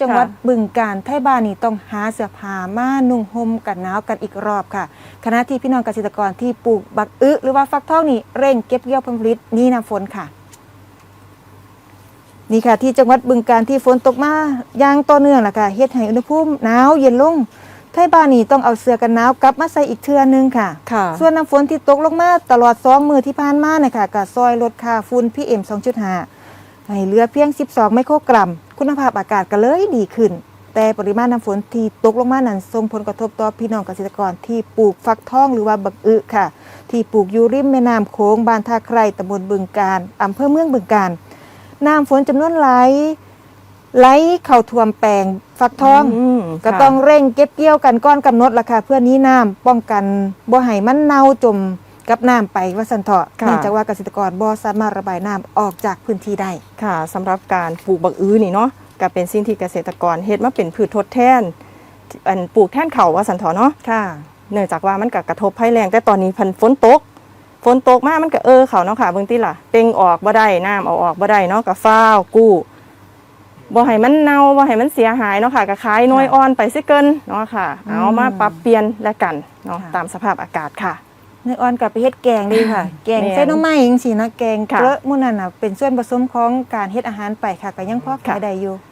จังหวัดบึงกาฬไทยบ้านนี่ต้องหาเสื้อผ้ามานุ่งห่มกันหนาวกันอีกรอบค่ะขณะที่พี่น้องเกษตรกรที่ปลูกบักอึหรือว่าฟักทองนี่เร่งเก็บเกี่ยวผลผลิตนี่น้ำฝนค่ะนี่ค่ะที่จังหวัดบึงกาฬที่ฝนตกมาอย่างต่อเนื่องล่ะค่ะเฮ็ดให้อุณหภูมิหนาวเย็นลงไทยบ้านนี่ต้องเอาเสื้อกันหนาวกลับมาใส่อีกเทื่อนึงค่ะค่ะส่วนน้ำฝนที่ตกลงมาตลอด2มือที่ผ่านมาเนี่ยค่ะก็ซอยลดค่าฝุ่น PM 2.5 ให้เหลือเพียง 12 ไมโครกรัม คุณภาพอากาศก็เลยดีขึ้น แต่ปริมาณน้ำฝนที่ตกลงมานั้นส่งผลกระทบต่อพี่น้องเกษตรกรที่ปลูกฟักทองหรือว่าบักอึค่ะ ที่ปลูกอยู่ริมแม่น้ำโขงบ้านท่าไคร่ตำบลบึงการอำเภอเมืองบึงการน้ำฝนจำนวนไหลายไหลเข้าท่วมแปลงฟักทองมก็ค่ะต้องเร่งเก็บเกี่ยวกันก้อนกำหนดราคาเพื่อหนี้น้ำป้องกันบ่ให้มันเน่าจม กับน้ำไปว่าสันเถาะค่ะ เนื่องจากว่าเกษตรกรบ่สามารถระบายน้ำออกจากพื้นที่ได้ ค่ะสำหรับการปลูกบักอื้อนี่เนาะก็เป็นสิ่งที่เกษตรกรเฮ็ดมาเป็นพืชทดแทนอันปลูกแทนเขาวว่าสันเถาะเนาะ ค่ะ เนื่องจากว่ามันก็กระทบภัยแรงแต่ตอนนี้เพันฝนตก ฝนตกมามันก็เออเขาเนาะค่ะเบิ่งติล่ะเป่งออกบ่ได้น้ำเอาออกบ่ได้เนาะก็ฟ้าวกู้บ่ให้มันเน่าบ่ให้มันเสียหายเนาะค่ะก็ขายน้อยค่ะอ่อนไปซิเกินเนาะค่ะอืมเอามาปรับเปลี่ยนและกันเนาะค่ะ ตามสภาพอากาศค่ะ เนื้ออ่อนกับไปเฮ็ดแกงดีค่ะ แกงแม่นใส่หน้ำไม้จังซี่นะแกงค่ะ เกลือหมื้อนั้นน่ะเป็นส่วนผสมของการเฮ็ดอาหารไปค่ะก็ยังพอขายค่ะได้อยู่